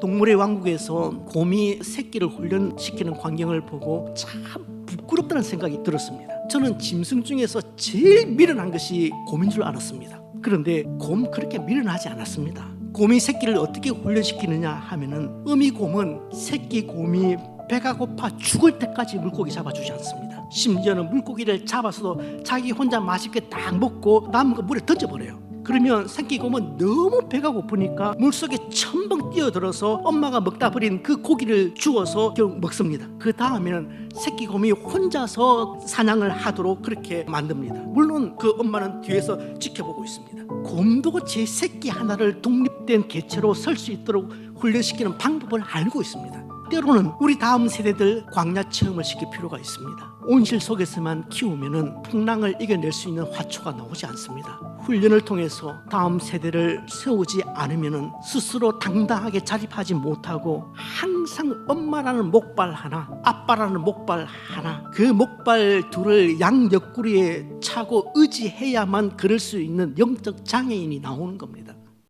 동물의 왕국에서 곰이 새끼를 훈련시키는 광경을 보고 참 부끄럽다는 생각이 들었습니다. 저는 짐승 중에서 제일 미련한 것이 곰인 줄 알았습니다. 그런데 곰 그렇게 미련하지 않았습니다. 곰이 새끼를 어떻게 훈련시키느냐 하면은 어미곰은 새끼 곰이 배가 고파 죽을 때까지 물고기 잡아주지 않습니다. 심지어는 물고기를 잡아서도 자기 혼자 맛있게 딱 먹고 남은 거 물에 던져버려요. 그러면 새끼 곰은 너무 배가 고프니까 물속에 첨벙 뛰어들어서 엄마가 먹다 버린 그 고기를 주워서 결국 먹습니다. 그 다음에는 새끼 곰이 혼자서 사냥을 하도록 그렇게 만듭니다. 물론 그 엄마는 뒤에서 지켜보고 있습니다. 곰도 제 새끼 하나를 독립된 개체로 설 수 있도록 훈련시키는 방법을 알고 있습니다. 때로는 우리 다음 세대들 광야 체험을 시킬 필요가 있습니다. 온실 속에서만 키우면은 풍랑을 이겨낼 수 있는 화초가 나오지 않습니다. 훈련을 통해서 다음 세대를 세우지 않으면은 스스로 당당하게 자립하지 못하고 항상 엄마라는 목발 하나, 아빠라는 목발 하나, 그 목발 둘을 양 옆구리에 차고 의지해야만 그럴 수 있는 영적 장애인이 나오는 겁니다.